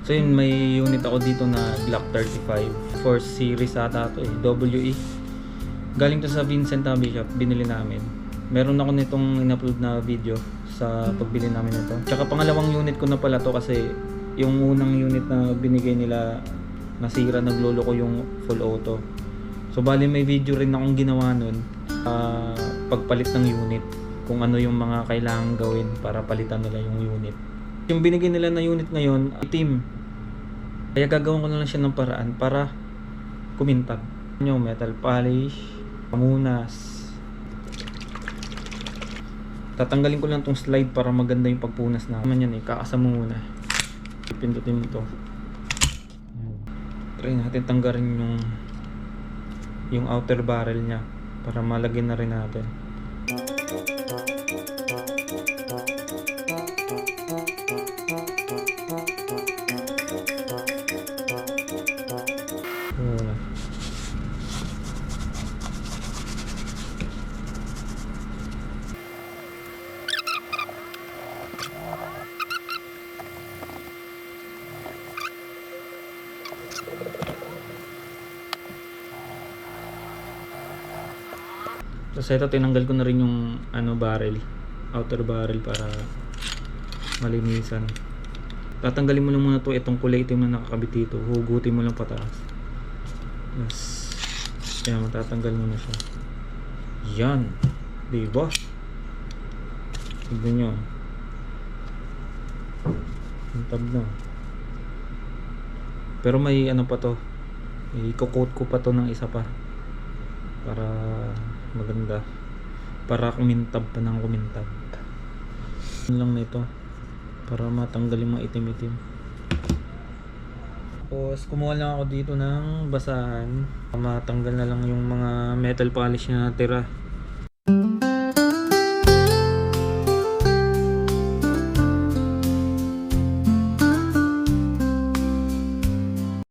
So yun, may unit ako dito na Glock 35. Force series ata to eh, WE. Galing to sa Vincent Abbey Shop, binili namin. Meron ako nitong in-upload na video sa pagbili namin nito. Tsaka pangalawang unit ko na pala to kasi yung unang unit na binigay nila nasira, naglolo ko yung full auto. So bali may video rin akong ginawa nun ah, pagpalit ng unit kung ano yung mga kailangan gawin para palitan nila yung unit. Yung binigay nila na unit ngayon, itim. Kaya gagawin ko na lang siya ng paraan para kumintab. Yung metal polish, pamunas. Tatanggalin ko lang tong slide para maganda yung pagpunas na. Naman yan eh, kakasama muna. Pindutin mo to. Try natin tanggalin yung yung outer barrel niya para malagyan na rin natin. Tapos tinanggal ko na rin yung ano barrel, outer barrel para malinisan. Tatanggalin mo lang muna to itong kulay itim na nakakabit dito. Hugutin mo lang pataas. Yes. Yan, matatanggal mo na siya. Yan. Diba? Tignan nyo. Ang tab na. Pero may ano pa to. I-coat ko pa to ng isa pa. Para maganda. Para kumintab pa ng kumintab. Lang nito. Para matanggal yung mga itim-itim. Tapos kumuha lang ako dito ng basahan. Matanggal na lang yung mga metal polish na natira.